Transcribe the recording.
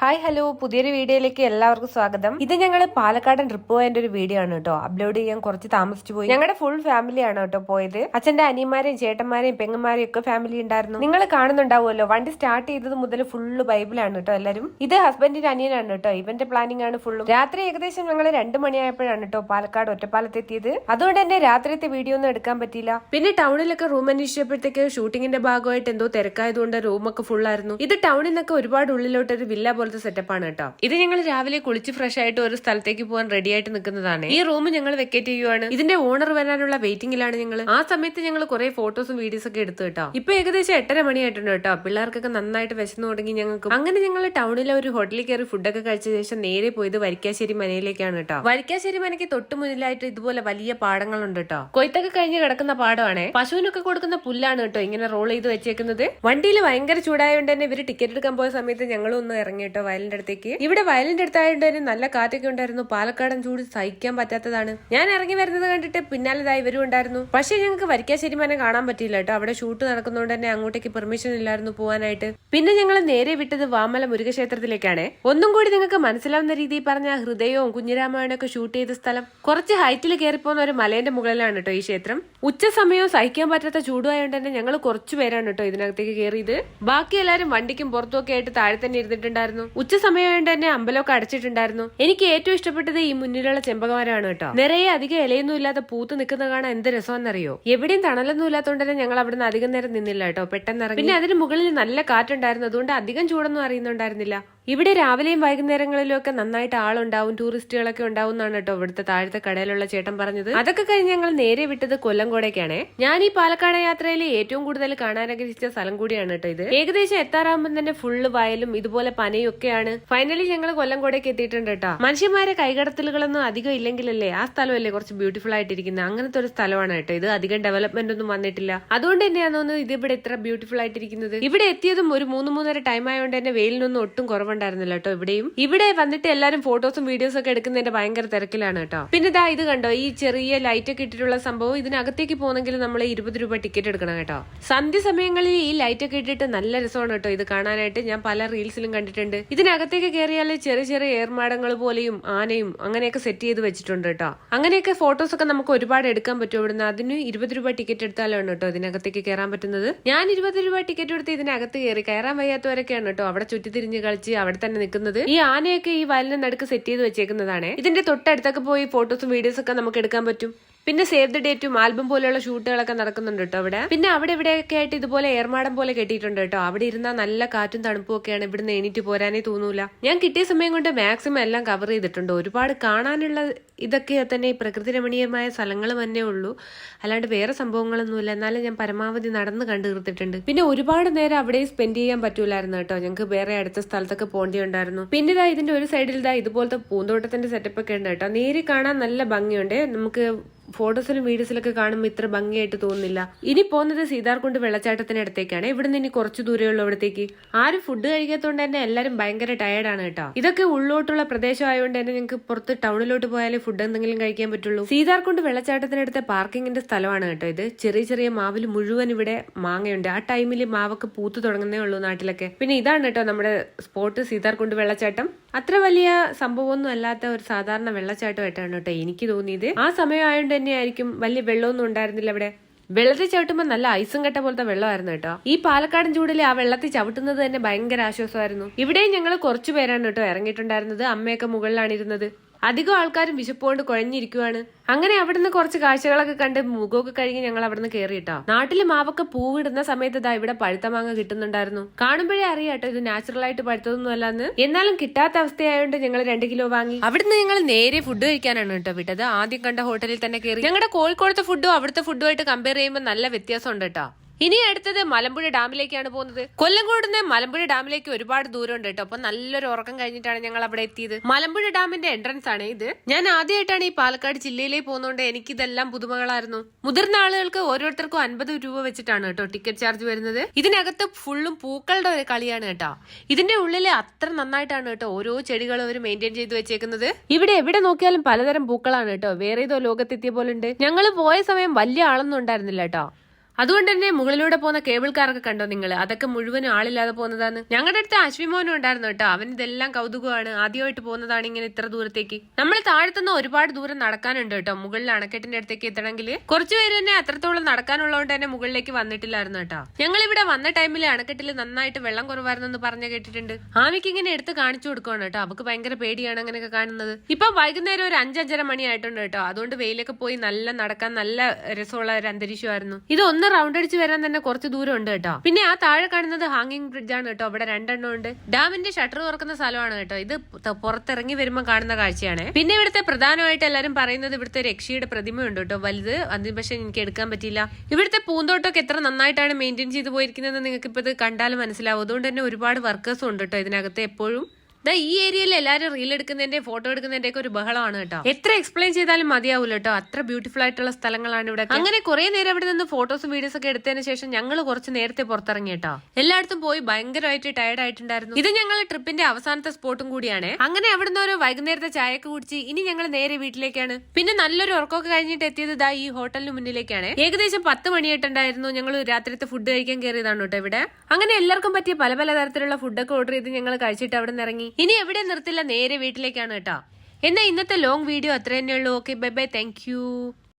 Hi hello പുതിയൊരു വീഡിയോയിലേക്ക് എല്ലാവർക്കും സ്വാഗതം. ഇത് ഞങ്ങൾ പാലക്കാടൻ ട്രിപ്പ് പോയതിന്റെ ഒരു വീഡിയോ ആണ് കേട്ടോ. അപ്ലോഡ് ചെയ്യാൻ കുറച്ച് താമസിച്ചു പോയി. ഞങ്ങളുടെ ഫുൾ ഫാമിലി ആണ് കേട്ടോ പോയത്. അച്ഛന്റെ അനിയന്മാരെയും ചേട്ടന്മാരെയും പെങ്ങന്മാരെയും ഒക്കെ ഫാമിലി ഉണ്ടായിരുന്നു നിങ്ങൾ കാണുന്നുണ്ടാവുമല്ലോ. വണ്ടി സ്റ്റാർട്ട് ചെയ്തത് മുതൽ ഫുള്ള് ബൈബിളാണ് കേട്ടോ എല്ലാവരും ഇത് ഹസ്ബൻഡിന്റെ അനിയനാണ് കേട്ടോ. ഇവന്റെ പ്ലാനിങ് ആണ് ഫുള്ളും രാത്രി ഏകദേശം ഞങ്ങൾ രണ്ട് മണിയായപ്പോഴാണ് കേട്ടോ പാലക്കാട് ഒറ്റപ്പാലത്ത് എത്തിയത് അതുകൊണ്ട് തന്നെ രാത്രിയത്തെ വീഡിയോ ഒന്നും എടുക്കാൻ പറ്റിയില്ല. പിന്നെ ടൗണിലൊക്കെ റൂം അന്വേഷിച്ചപ്പോഴത്തേക്ക് ഷൂട്ടിങ്ങിന്റെ ഭാഗമായിട്ട് എന്തോ തിരക്കായതുകൊണ്ട് റൂമൊക്കെ ഫുള്ളായിരുന്നു ഇത് ടൗണിൽ നിന്നൊക്കെ ഒരുപാട് ഉള്ളിലോട്ട് ഒരു വില്ല പോലത്തെ സെറ്റപ്പാണ് കേട്ടോ. ഇത് ഞങ്ങൾ രാവിലെ കുളിച്ച് ഫ്രഷ് ആയിട്ട് ഒരു സ്ഥലത്തേക്ക് പോകാൻ റെഡി ആയിട്ട് നിൽക്കുന്നതാണ്. ഈ റൂം ഞങ്ങൾ വെക്കേറ്റ് ചെയ്യുവാണ്. ഇതിന്റെ ഓണർ വരാനുള്ള വെയിറ്റിംഗിലാണ് ഞങ്ങൾ ആ സമയത്ത് ഞങ്ങൾ കുറെ ഫോട്ടോസും വീഡിയോസ് ഒക്കെ എടുത്തു കേട്ടോ. ഇപ്പൊ ഏകദേശം എട്ടര മണിയായിട്ടുണ്ട് കേട്ടോ. പിള്ളേർക്കൊക്കെ നന്നായിട്ട് വിശന്നു തുടങ്ങി ഞങ്ങൾക്ക്. അങ്ങനെ ഞങ്ങൾ ടൗണിലെ ഒരു ഹോട്ടലിൽ കയറി ഫുഡൊക്കെ കഴിച്ച ശേഷം നേരെ പോയത് വരിക്കാശ്ശേരി മനയിലേക്കാണ് കേട്ടോ. വരിക്കാശ്ശേരി മനയ്ക്ക് തൊട്ട് മുന്നിലായിട്ട് ഇതുപോലെ വലിയ പാടങ്ങളുണ്ട് കേട്ടോ. കൊയ്ത്തൊക്കെ കഴിഞ്ഞ് കിടക്കുന്ന പാടമാണ്. പശുവിനൊക്കെ കൊടുക്കുന്ന പുല്ലാണ് കേട്ടോ ഇങ്ങനെ റോൾ ചെയ്ത് വെച്ചേക്കുന്നത്. വണ്ടിയിൽ ഭയങ്കര ചൂടായതുകൊണ്ട് തന്നെ ഇവർ ടിക്കറ്റ് എടുക്കാൻ പോയ സമയത്ത് ഞങ്ങളും ഒന്ന് ഇറങ്ങി വയലിന്റെ അടുത്തേക്ക്. ഇവിടെ വയലിന്റെ അടുത്തായിട്ട് തന്നെ നല്ല കാറ്റൊക്കെ ഉണ്ടായിരുന്നു. പാലക്കാടൻ ചൂട് സഹിക്കാൻ പറ്റാത്തതാണ്. ഞാൻ ഇറങ്ങി വരുന്നത് കണ്ടിട്ട് പിന്നാലെ ദാ ഇവരും ഉണ്ടായിരുന്നു. പക്ഷെ ഞങ്ങൾക്ക് വരിക്കാശ്ശേരി മന കാണാൻ പറ്റിയില്ല കേട്ടോ. അവിടെ ഷൂട്ട് നടക്കുന്നതുകൊണ്ട് തന്നെ അങ്ങോട്ടേക്ക് പെർമിഷൻ ഇല്ലായിരുന്നു പോകാനായിട്ട് പിന്നെ ഞങ്ങൾ നേരെ വിട്ടത് വാമല മുരുകക്ഷേത്രത്തിലേക്കാണ്. ഒന്നും കൂടി നിങ്ങൾക്ക് മനസ്സിലാവുന്ന രീതിയിൽ പറഞ്ഞ ഹൃദയവും കുഞ്ഞിരാമായണവും ഒക്കെ ഷൂട്ട് ചെയ്ത സ്ഥലം കുറച്ച് ഹൈറ്റിൽ കയറിപ്പോകുന്ന ഒരു മലേന്റെ മുകളിലാണ് കേട്ടോ ഈ ക്ഷേത്രം. ഉച്ച സമയവും സഹിക്കാൻ പറ്റാത്ത ചൂടുമായതുകൊണ്ട് തന്നെ ഞങ്ങൾ കുറച്ചു പേരാണ് കേട്ടോ ഇതിനകത്തേക്ക് കയറിയത്. ബാക്കി എല്ലാവരും വണ്ടിക്കും പുറത്തും ഒക്കെ ആയിട്ട് താഴെ തന്നെ ഇരുന്നിട്ടുണ്ടായിരുന്നു. ഉച്ച സമയമായതുകൊണ്ട് തന്നെ അമ്പലമൊക്കെ അടച്ചിട്ടുണ്ടായിരുന്നു. എനിക്ക് ഏറ്റവും ഇഷ്ടപ്പെട്ടത് ഈ മുന്നിലുള്ള ചെമ്പകമാരാണ് കേട്ടോ. നിറയെ അധികം ഇലയൊന്നും ഇല്ലാതെ പൂത്ത് നിൽക്കുന്ന കാണാൻ എന്ത് രസമെന്നറിയോ? എവിടെയും തണലൊന്നും ഇല്ലാത്തതുകൊണ്ട് തന്നെ ഞങ്ങൾ അവിടുന്ന് അധികം നേരം നിന്നില്ല കേട്ടോ. പെട്ടെന്ന് ഇറങ്ങി. പിന്നെ അതിന് മുകളിൽ നല്ല കാറ്റുണ്ടായിരുന്നു. അതുകൊണ്ട് അധികം ചൂടൊന്നും അറിയുന്നുണ്ടായിരുന്നില്ല. ഇവിടെ രാവിലെയും വൈകുന്നേരങ്ങളിലും ഒക്കെ നന്നായിട്ട് ആളുണ്ടാവും ടൂറിസ്റ്റുകളൊക്കെ ഉണ്ടാവും എന്നാണ് കേട്ടോ ഇവിടുത്തെ താഴത്തെ കടയിലുള്ള ചേട്ടൻ പറഞ്ഞത്. അതൊക്കെ കഴിഞ്ഞ് ഞങ്ങൾ നേരെ വിട്ടത് കൊല്ലംകോടേക്കാണ്. ഞാൻ ഈ പാലക്കാട് യാത്രയിൽ ഏറ്റവും കൂടുതൽ കാണാൻ ആഗ്രഹിച്ച സ്ഥലം കൂടിയാണ് കേട്ടോ ഇത്. ഏകദേശം എത്താറാകുമ്പോൾ തന്നെ ഫുള്ള് വയലും ഇതുപോലെ പനയും ഒക്കെയാണ്. ഫൈനലി ഞങ്ങൾ കൊല്ലംകോടേക്ക് എത്തിയിട്ടുണ്ട് കേട്ടോ. മനുഷ്യന്മാരെ കൈകടത്തലുകളൊന്നും അധികം ഇല്ലെങ്കിലല്ലേ ആ സ്ഥലമല്ലേ കുറച്ച് ബ്യൂട്ടിഫുൾ ആയിട്ടിരിക്കുന്നത് അങ്ങനത്തെ ഒരു സ്ഥലമാണ് കേട്ടോ ഇത്. അധികം ഡെവലപ്മെന്റ് ഒന്നും വന്നിട്ടില്ല. അതുകൊണ്ട് തന്നെയാണ് തോന്നുന്നത് ഇത് ഇവിടെ ഇത്ര ബ്യൂട്ടിഫുൾ ആയിട്ടിരിക്കുന്നത്? ഇവിടെ എത്തിയതും ഒരു മൂന്ന് മൂന്നര ടൈം ആയതുകൊണ്ട് തന്നെ വെയിലിനൊന്നും ഒട്ടും കുറവുണ്ടായിരുന്നില്ല കേട്ടോ ഇവിടെയും. ഇവിടെ വന്നിട്ട് എല്ലാരും ഫോട്ടോസും വീഡിയോസും ഒക്കെ എടുക്കുന്നതിന്റെ ഭയങ്കര തിരക്കിലാണ് കേട്ടോ. പിന്നെ ഇതാ ഇത് കണ്ടോ ഈ ചെറിയ ലൈറ്റ് ഒക്കെ ഇട്ടിട്ടുള്ള സംഭവം ഇതിനകത്തേക്ക് പോകുന്നെങ്കിൽ നമ്മൾ ഇരുപത് രൂപ ടിക്കറ്റ് എടുക്കണം കേട്ടോ. സന്ധ്യ സമയങ്ങളിൽ ഈ ലൈറ്റ് ഒക്കെ ഇട്ടിട്ട് നല്ല രസമാണ് കേട്ടോ ഇത് കാണാനായിട്ട്. ഞാൻ പല റീൽസിലും കണ്ടിട്ടുണ്ട്. ഇതിനകത്തേക്ക് കയറിയാൽ ചെറിയ ചെറിയ ഏർമാടങ്ങൾ പോലെയും ആനയും അങ്ങനെയൊക്കെ സെറ്റ് ചെയ്ത് വെച്ചിട്ടുണ്ട് കേട്ടോ. അങ്ങനെയൊക്കെ ഫോട്ടോസ് ഒക്കെ നമുക്ക് ഒരുപാട് എടുക്കാൻ പറ്റും ഇവിടുന്ന്. അതിന് ഇരുപത് രൂപ ടിക്കറ്റ് എടുത്താലാണ് കേട്ടോ ഇതിനകത്തേക്ക് കയറാൻ പറ്റുന്നത്. ഞാൻ ഇരുപത് രൂപ ടിക്കറ്റ് എടുത്ത് ഇതിനകത്ത് കയറി കയറാൻ വയ്യാത്തവരൊക്കെയാണ് കേട്ടോ. അവിടെ ചുറ്റിത്തിരിഞ്ഞ് കളിച്ച് അവിടെ തന്നെ നിൽക്കുന്നത്. ഈ ആനയൊക്കെ ഈ വയലിന് നടുക്ക് സെറ്റ് ചെയ്ത് വെച്ചേക്കുന്നതാണ്. ഇതിന്റെ തൊട്ടടുത്തൊക്കെ പോയി ഫോട്ടോസും വീഡിയോസും ഒക്കെ നമുക്ക് എടുക്കാൻ പറ്റും. പിന്നെ സേവ് ദ ഡേറ്റും ആൽബം പോലെയുള്ള ഷൂട്ടുകളൊക്കെ നടക്കുന്നുണ്ട് കേട്ടോ അവിടെ. പിന്നെ അവിടെ ഇവിടെയൊക്കെ ആയിട്ട് ഇതുപോലെ ഏർമാടം പോലെ കെട്ടിയിട്ടുണ്ട് കേട്ടോ അവിടെ ഇരുന്നാൽ നല്ല കാറ്റും തണുപ്പും ഒക്കെയാണ് ഇവിടുന്ന് എണീറ്റ് പോരാനേ തോന്നൂല. ഞാൻ കിട്ടിയ സമയം കൊണ്ട് മാക്സിമം എല്ലാം കവർ ചെയ്തിട്ടുണ്ട്. ഒരുപാട് കാണാനുള്ള ഇതൊക്കെ തന്നെ ഈ പ്രകൃതി രമണീയമായ സ്ഥലങ്ങൾ തന്നെ ഉള്ളൂ. അല്ലാണ്ട് വേറെ സംഭവങ്ങളൊന്നുമില്ല. എന്നാലും ഞാൻ പരമാവധി നടന്ന് കണ്ടു തീർത്തിട്ടുണ്ട്. പിന്നെ ഒരുപാട് നേരം അവിടെ സ്പെൻഡ് ചെയ്യാൻ പറ്റൂലായിരുന്നു കേട്ടോ ഞങ്ങൾക്ക് വേറെ അടുത്ത സ്ഥലത്തൊക്കെ പോകേണ്ടിയുണ്ടായിരുന്നു. പിന്നെ ഇതാ ഇതിന്റെ ഒരു സൈഡിൽ ഇതാ ഇതുപോലത്തെ പൂന്തോട്ടത്തിന്റെ സെറ്റപ്പ് ഒക്കെ ഉണ്ട് കേട്ടോ നേരി കാണാൻ നല്ല ഭംഗിയുണ്ട്. നമുക്ക് ഫോട്ടോസിലും വീഡിയോസിലൊക്കെ കാണുമ്പോൾ ഇത്ര ഭംഗിയായിട്ട് തോന്നുന്നില്ല. ഇനി പോകുന്നത് സീതാർകുണ്ട് വെള്ളച്ചാട്ടത്തിന് അടുത്തേക്കാണ്. ഇവിടുന്ന് ഇനി കുറച്ച് ദൂരെയുള്ള അവിടത്തേക്ക് ആരും ഫുഡ് കഴിക്കാത്തതുകൊണ്ട് തന്നെ എല്ലാവരും ഭയങ്കര ടയർഡാണ് കേട്ടോ. ഇതൊക്കെ ഉള്ളോട്ടുള്ള പ്രദേശമായതുകൊണ്ട് തന്നെ നിങ്ങൾക്ക് പുറത്ത് ടൗണിലോട്ട് പോയാലേ ഫുഡ് എന്തെങ്കിലും കഴിക്കാൻ പറ്റുള്ളൂ. സീതാർകുണ്ട് വെള്ളച്ചാട്ടത്തിനടുത്ത് പാർക്കിങ്ങിന്റെ സ്ഥലമാണ് കേട്ടോ ഇത്. ചെറിയ ചെറിയ മാവിൽ മുഴുവൻ ഇവിടെ മാങ്ങയുണ്ട്. ആ ടൈമിൽ മാവൊക്കെ പൂത്തു തുടങ്ങുന്നേ ഉള്ളൂ നാട്ടിലൊക്കെ. പിന്നെ ഇതാണ് കേട്ടോ നമ്മുടെ സ്പോട്ട് സീതാർകുണ്ട് വെള്ളച്ചാട്ടം. അത്ര വലിയ സംഭവമൊന്നും അല്ലാത്ത ഒരു സാധാരണ വെള്ളച്ചാട്ടമായിട്ടാണ് കേട്ടോ എനിക്ക് തോന്നിയത്. ആ സമയമായതുകൊണ്ട് തന്നെ ആയിരിക്കും വലിയ വെള്ളമൊന്നും ഉണ്ടായിരുന്നില്ല അവിടെ വെള്ളത്തിൽ ചവിട്ടുമ്പോൾ നല്ല ഐസും കെട്ട പോലത്തെ വെള്ളമായിരുന്നു കേട്ടോ. ഈ പാലക്കാടൻ ചൂടിൽ ആ വെള്ളത്തിൽ ചവിട്ടുന്നത് തന്നെ ഭയങ്കര ആശ്വാസമായിരുന്നു. ഇവിടെയും ഞങ്ങൾ കുറച്ചു പേരാണ് കേട്ടോ ഇറങ്ങിയിട്ടുണ്ടായിരുന്നത്. അമ്മയൊക്കെ മുകളിലാണ് ഇരുന്നത്. അധികം ആൾക്കാരും വിശപ്പുകൊണ്ട് കുഴഞ്ഞിരിക്കുവാണ്. അങ്ങനെ അവിടുന്ന് കുറച്ച് കാഴ്ചകളൊക്കെ കണ്ട് മുഖമൊക്കെ കഴുകി ഞങ്ങൾ അവിടുന്ന് കയറിയിട്ടോ നാട്ടിൽ മാവൊക്കെ പൂവിടുന്ന സമയത്ത് ഇതാ ഇവിടെ പഴുത്ത മാങ്ങ കിട്ടുന്നുണ്ടായിരുന്നു. കാണുമ്പോഴേ അറിയാട്ടോ ഇത് നാച്ചുറൽ ആയിട്ട് പഴുത്തതൊന്നും അല്ലാന്ന്. എന്നാലും കിട്ടാത്ത അവസ്ഥയായതുകൊണ്ട് ഞങ്ങൾ രണ്ട് കിലോ വാങ്ങി. അവിടുന്ന് ഞങ്ങൾ നേരെ ഫുഡ് കഴിക്കാനാണ് കേട്ടോ വിട്ടത്. ആദ്യം കണ്ട ഹോട്ടലിൽ തന്നെ കയറി ഞങ്ങളുടെ കോഴിക്കോടത്തെ ഫുഡും അവിടുത്തെ ഫുഡുമായിട്ട് കമ്പയർ ചെയ്യുമ്പോൾ നല്ല വ്യത്യാസമുണ്ട് കേട്ടോ. ഇനി അടുത്തത് മലമ്പുഴ ഡാമിലേക്കാണ് പോകുന്നത്. കൊല്ലംകോട് നിന്ന് മലമ്പുഴ ഡാമിലേക്ക് ഒരുപാട് ദൂരമുണ്ട് കേട്ടോ. അപ്പൊ നല്ലൊരു ഉറക്കം കഴിഞ്ഞിട്ടാണ് ഞങ്ങൾ അവിടെ എത്തിയത്. മലമ്പുഴ ഡാമിന്റെ എൻട്രൻസ് ആണ് ഇത്. ഞാൻ ആദ്യമായിട്ടാണ് ഈ പാലക്കാട് ജില്ലയിലേക്ക് പോകുന്നതുകൊണ്ട് എനിക്കിതെല്ലാം പുതുമകളായിരുന്നു. മുതിർന്ന ആളുകൾക്ക് ഓരോരുത്തർക്കും അൻപത് രൂപ വെച്ചിട്ടാണ് കേട്ടോ ടിക്കറ്റ് ചാർജ് വരുന്നത്. ഇതിനകത്ത് ഫുള്ളും പൂക്കളുടെ ഒരു കളിയാണ് കേട്ടോ. ഇതിന്റെ ഉള്ളിൽ അത്ര നന്നായിട്ടാണ് കേട്ടോ ഓരോ ചെടികളും അവർ മെയിന്റെയിൻ ചെയ്ത് വെച്ചേക്കുന്നത്. ഇവിടെ എവിടെ നോക്കിയാലും പലതരം പൂക്കളാണ് കേട്ടോ. വേറെ ഏതോ ലോകത്തെത്തിയ പോലെ ഉണ്ട്. ഞങ്ങൾ പോയ സമയം വലിയ ആളൊന്നും ഉണ്ടായിരുന്നില്ല കേട്ടോ. അതുകൊണ്ട് തന്നെ മുകളിലൂടെ പോകുന്ന കേബിൾ കാറൊക്കെ കണ്ടോ നിങ്ങൾ അതൊക്കെ മുഴുവനും ആളില്ലാതെ പോകുന്നതാണ്. ഞങ്ങളുടെ അടുത്ത് അശ്വിമോനും ഉണ്ടായിരുന്നു കേട്ടോ. അവൻ ഇതെല്ലാം കൗതുകമാണ്. ആദ്യമായിട്ട് പോകുന്നതാണ് ഇങ്ങനെ ഇത്ര ദൂരത്തേക്ക്. നമ്മൾ താഴത്തുനിന്ന് ഒരുപാട് ദൂരം നടക്കാനുണ്ട് കേട്ടോ. മുകളിൽ അണക്കെട്ടിന്റെ അടുത്തേക്ക് എത്തണമെങ്കിൽ കുറച്ചുപേര് തന്നെ അത്രത്തോളം നടക്കാനുള്ളതുകൊണ്ട് തന്നെ മുകളിലേക്ക് വന്നിട്ടില്ലായിരുന്നു കേട്ടോ. ഞങ്ങൾ ഇവിടെ വന്ന ടൈമിൽ അണക്കെട്ടിൽ നന്നായിട്ട് വെള്ളം കുറവായിരുന്നു എന്ന് പറഞ്ഞു കേട്ടിട്ടുണ്ട്. ആമിക്ക് ഇങ്ങനെ എടുത്ത് കാണിച്ചു കൊടുക്കുകയാണ് കേട്ടോ. അവക്ക് ഭയങ്കര പേടിയാണ് അങ്ങനെയൊക്കെ കാണുന്നത്. ഇപ്പൊ വൈകുന്നേരം ഒരു അഞ്ചഞ്ചര മണിയായിട്ടുണ്ട് കേട്ടോ. അതുകൊണ്ട് വെയിലൊക്കെ പോയി നല്ല നടക്കാൻ നല്ല രസമുള്ള ഒരു അന്തരീക്ഷമായിരുന്നു. ഇത് റൗണ്ട് അടിച്ച് വരാൻ തന്നെ കുറച്ച് ദൂരം ഉണ്ട് കേട്ടോ. പിന്നെ ആ താഴെ കാണുന്നത് ഹാങ്ങിങ് ബ്രിഡ്ജ് ആണ് കേട്ടോ. അവിടെ രണ്ടെണ്ണം ഉണ്ട്. ഡാമിന്റെ ഷട്ടർ തുറക്കുന്ന സ്ഥലമാണ് കേട്ടോ. ഇത് പുറത്തിറങ്ങി വരുമ്പോൾ കാണുന്ന കാഴ്ചയാണ്. പിന്നെ ഇവിടുത്തെ പ്രധാനമായിട്ട് എല്ലാരും പറയുന്നത് ഇവിടുത്തെ രക്ഷയുടെ പ്രതിമയുണ്ട് കേട്ടോ. വലുത് അതിന് പക്ഷെ എനിക്ക് എടുക്കാൻ പറ്റിയില്ല. ഇവിടുത്തെ പൂന്തോട്ടമൊക്കെ എത്ര നന്നായിട്ടാണ് മെയിന്റെയിൻ ചെയ്ത് പോയിരിക്കുന്നത് നിങ്ങൾക്ക് ഇപ്പോൾ ഇത് കണ്ടാൽ മനസ്സിലാവും. അതുകൊണ്ട് തന്നെ ഒരുപാട് വർക്കേഴ്സും ഉണ്ട് കേട്ടോ ഇതിനകത്ത് എപ്പോഴും. ദാ ഈ ഏരിയയിൽ എല്ലാരും റീൽ എടുക്കുന്നതിന്റെ ഫോട്ടോ എടുക്കുന്നതിന്റെ ഒക്കെ ഒരു ബഹളമാണ് കേട്ടോ. എത്ര എക്സ്പ്ലെയിൻ ചെയ്താലും മതിയാവില്ല കേട്ടോ. അത്ര ബ്യൂട്ടിഫുൾ ആയിട്ടുള്ള സ്ഥലങ്ങളാണ് ഇവിടെ അങ്ങനെ കുറെ നേരം ഇവിടെ നിന്ന് ഫോട്ടോസും വീഡിയോസ് ഒക്കെ എടുത്തതിന് ശേഷം ഞങ്ങൾ കുറച്ച് നേരത്തെ പുറത്തിറങ്ങി കേട്ടോ. എല്ലായിടത്തും പോയി ഭയങ്കരമായിട്ട് ടയർഡ് ആയിട്ടുണ്ടായിരുന്നു. ഇത് ഞങ്ങൾ ട്രിപ്പിന്റെ അവസാനത്തെ സ്പോട്ടും കൂടിയാണ്. അങ്ങനെ അവിടുന്ന് ഒരു വൈകുന്നേരത്തെ ചായയൊക്കെ കുടിച്ച് ഇനി ഞങ്ങൾ നേരെ വീട്ടിലേക്കാണ്. പിന്നെ നല്ലൊരു ഉറക്കമൊക്കെ കഴിഞ്ഞിട്ട് എത്തിയത് ദാ ഈ ഹോട്ടലിന് മുന്നിലേക്കാണ്. ഏകദേശം പത്ത് മണിയായിട്ടുണ്ടായിരുന്നു ഞങ്ങൾ രാത്രിത്തെ ഫുഡ് കഴിക്കാൻ കയറിയതാണ് കേട്ടോ ഇവിടെ. അങ്ങനെ എല്ലാവർക്കും പറ്റിയ പല പല തരത്തിലുള്ള ഫുഡൊക്കെ ഓർഡർ ചെയ്ത് ഞങ്ങൾ കഴിച്ചിട്ട് അവിടെ നിന്ന് ഇറങ്ങി. ഇനി എവിടെ നിർത്തില്ല? നേരെ വീട്ടിലേക്കാണ് കേട്ടോ. എന്നാ ഇന്നത്തെ ലോങ് വീഡിയോ അത്ര തന്നെയുള്ളൂ. Okay bye bye thank